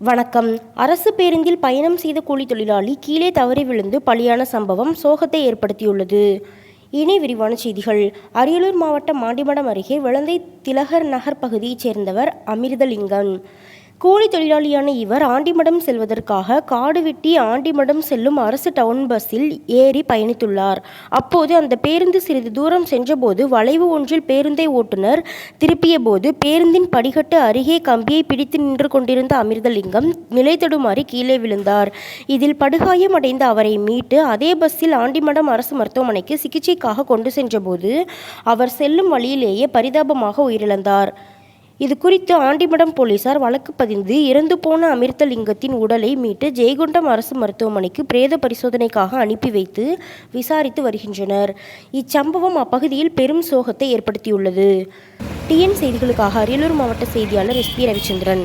வணக்கம். அரசு பேருந்தில் பயணம் செய்த கூலி தொழிலாளி கீழே தவறி விழுந்து பலியான சம்பவம் சோகத்தை ஏற்படுத்தியுள்ளது. இனி விரிவான செய்திகள். அரியலூர் மாவட்டம் மாண்டிமடம் அருகே விளந்தை திலகர் நகர் பகுதியைச் சேர்ந்தவர் அமிர்தலிங்கன் கூலி தொழிலாளியான இவர் ஆண்டிமடம் செல்வதற்காக காடு வெட்டி ஆண்டிமடம் செல்லும் அரசு டவுன் பஸ்ஸில் ஏறி பயணித்துள்ளார். அப்போது அந்த பேருந்து சிறிது தூரம் சென்றபோது வளைவு ஒன்றில் பேருந்தை ஓட்டுநர் திருப்பிய போது பேருந்தின் படிக்கட்டு அருகே கம்பியை பிடித்து நின்று கொண்டிருந்த அமிர்தலிங்கம் நிலைத்தடுமாறி கீழே விழுந்தார். இதில் படுகாயமடைந்த அவரை மீட்டு அதே பஸ்ஸில் ஆண்டிமடம் அரசு மருத்துவமனைக்கு சிகிச்சைக்காக கொண்டு சென்றபோது அவர் செல்லும் வழியிலேயே பரிதாபமாக உயிரிழந்தார். இது குறித்து ஆண்டிமடம் போலீசார் வழக்கு பதிந்து இறந்து போன அமிர்தலிங்கத்தின் உடலை மீட்டு ஜெயகுண்டம் அரசு மருத்துவமனைக்கு பிரேத பரிசோதனைக்காக அனுப்பி வைத்து விசாரித்து வருகின்றனர். இச்சம்பவம் அப்பகுதியில் பெரும் சோகத்தை ஏற்படுத்தியுள்ளது. டிஎன் செய்திகளுக்காக அரியலூர் மாவட்ட செய்தியாளர் எஸ் பி ரவிச்சந்திரன்.